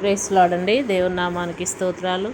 ప్రేస్లాడండి దేవుని నామానికి స్తోత్రాలు.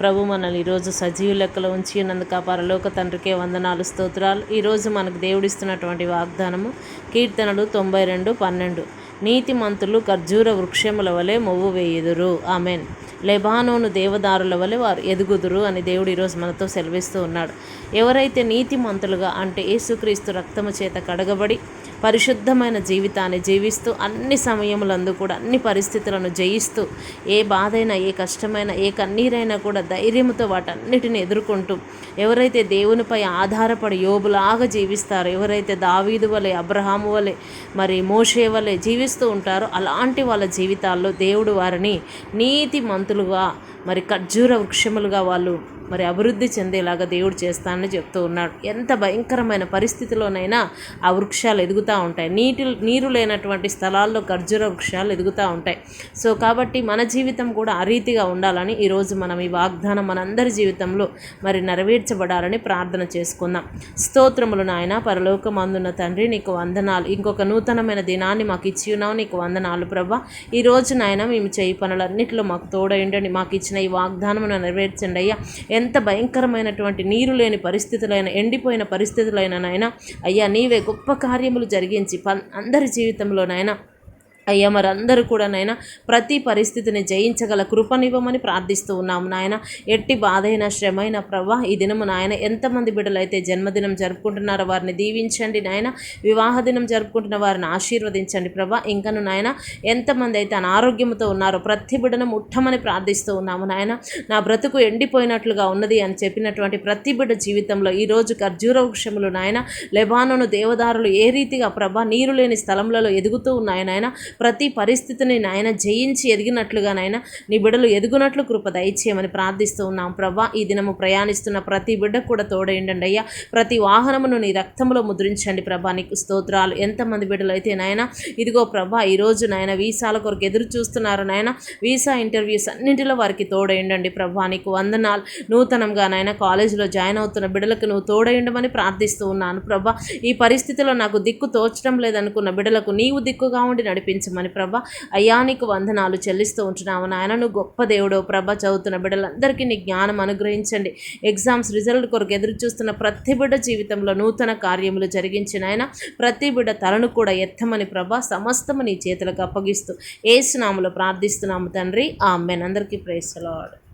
ప్రభు మనల్ని ఈరోజు సజీవ లెక్కలో ఉంచి ఉన్నందుకు పరలోక తండ్రికే వందనాలు స్తోత్రాలు. ఈరోజు మనకు దేవుడిస్తున్నటువంటి వాగ్దానము కీర్తనలు తొంభై రెండు పన్నెండు. నీతిమంతులు ఖర్జూర వృక్షముల వలె మొవ్వు వేయుదురు. ఆమెన్. లెబానోను దేవదారుల వలె వారు ఎదుగుదురు అని దేవుడు ఈరోజు మనతో సెలవిస్తూ ఉన్నాడు. ఎవరైతే నీతిమంతులుగా అంటే యేసుక్రీస్తు రక్తము చేత కడగబడి పరిశుద్ధమైన జీవితాన్ని జీవిస్తూ అన్ని సమయములందు కూడా అన్ని పరిస్థితులను జయిస్తూ ఏ బాధైనా ఏ కష్టమైనా ఏ కన్నీరైనా కూడా ధైర్యంతో వాటన్నిటిని ఎదుర్కొంటూ ఎవరైతే దేవునిపై ఆధారపడి యోబులాగా జీవిస్తారో ఎవరైతే దావీదు వలె అబ్రహాము వలె మరి మోషే వలె జీవిస్తూ ఉంటారో అలాంటి వాళ్ళ జీవితాల్లో దేవుడు వారిని నీతి మంతులుగా మరి ఖర్జూర వృక్షములుగా వాళ్ళు మరి అభివృద్ధి చెందేలాగా దేవుడు చేస్తానని చెప్తూ ఉన్నాడు. ఎంత భయంకరమైన పరిస్థితిలోనైనా ఆ వృక్షాలు ఎదుగుతూ ఉంటాయి. నీటి నీరు లేనటువంటి స్థలాల్లో ఖర్జూర వృక్షాలు ఎదుగుతూ ఉంటాయి. సో కాబట్టి మన జీవితం కూడా ఆ రీతిగా ఉండాలని ఈరోజు మనం ఈ వాగ్దానం మనందరి జీవితంలో మరి నెరవేర్చబడాలని ప్రార్థన చేసుకుందాం. స్తోత్రములు నాయన పరలోకమందున్న తండ్రి నీకు వందనాలు. ఇంకొక నూతనమైన దినాన్ని మాకు ఇచ్చి ఉన్నావు. నీకు వందనాలు ప్రభా. ఈరోజు నాయన మేము చేయి పనులన్నింటిలో మాకు తోడైండండి మాకు ఇచ్చిన ఈ వాగ్దానం నెరవేర్చండి అయ్యా. ఎంత భయంకరమైనటువంటి నీరు లేని పరిస్థితులైన ఎండిపోయిన పరిస్థితులైన అయ్యా నీవే గొప్ప కార్యములు జరిగించి అందరి జీవితంలోనైనా అయ్యా మరందరూ కూడా నాయన ప్రతి పరిస్థితిని జయించగల కృపనివ్వమని ప్రార్థిస్తూ ఉన్నాము నాయన. ఎట్టి బాధైన శ్రమైన ప్రవ్వా ఈ దినము నాయన ఎంతమంది బిడ్డలైతే జన్మదినం జరుపుకుంటున్నారో వారిని దీవించండి నాయన. వివాహ దినం జరుపుకుంటున్న వారిని ఆశీర్వదించండి ప్రభా ఇంకను నాయన ఎంతమంది అయితే అనారోగ్యంతో ఉన్నారో ప్రతి బిడ్డను ముట్టమని ప్రార్థిస్తూ ఉన్నాము నాయన. నా బ్రతుకు ఎండిపోయినట్లుగా ఉన్నది అని చెప్పినటువంటి ప్రతి బిడ్డ జీవితంలో ఈరోజు ఖర్జూర వృక్షములు నాయన లెబానోను దేవదారులు ఏ రీతిగా ప్రభా నీరు లేని స్థలంలో ఎదుగుతూ ఉన్నాయి నాయన. ప్రతి పరిస్థితిని నాయన జయించి ఎదిగినట్లుగా నాయన నీ బిడ్డలు ఎదుగునట్లు కృప దయచేయమని ప్రార్థిస్తూ ఉన్నాం. ప్రభా ఈ దినము ప్రయాణిస్తున్న ప్రతి బిడ్డకు కూడా తోడైండండి అయ్యా. ప్రతి వాహనమును నీ రక్తంలో ముద్రించండి ప్రభా. నీకు స్తోత్రాలు. ఎంతమంది బిడ్డలు అయితే నాయన ఇదిగో ప్రభా ఈరోజు నాయన వీసాల కొరకు ఎదురు చూస్తున్నారు నాయన. వీసా ఇంటర్వ్యూస్ అన్నింటిలో వారికి తోడైండండి ప్రభా. నీకు వందనాలు. నూతనంగా నాయన కాలేజీలో జాయిన్ అవుతున్న బిడ్డలకు నువ్వు తోడైండమని ప్రార్థిస్తూ ఉన్నాను ప్రభా. ఈ పరిస్థితిలో నాకు దిక్కు తోచడం లేదనుకున్న బిడ్డలకు నీవు దిక్కుగా ఉండి నడిపించ ప్రభా. ప్రభ నీకు వందనాలు చెల్లిస్తూ ఉంటున్నాము నువ్వు గొప్ప దేవుడో ప్రభ. చదువుతున్న బిడ్డలందరికీ నీ జ్ఞానం అనుగ్రహించండి. ఎగ్జామ్స్ రిజల్ట్ కొరకు ఎదురు చూస్తున్న ప్రతి బిడ్డ జీవితంలో నూతన కార్యములు జరిగించిన ఆయన ప్రతి బిడ్డ తలను కూడా ఎత్తమని ప్రభ సమస్తము నీ చేతులకు అప్పగిస్తూ ఏసునాములు ప్రార్థిస్తున్నాము తండ్రి. ఆ అందరికీ ప్రేసలాడు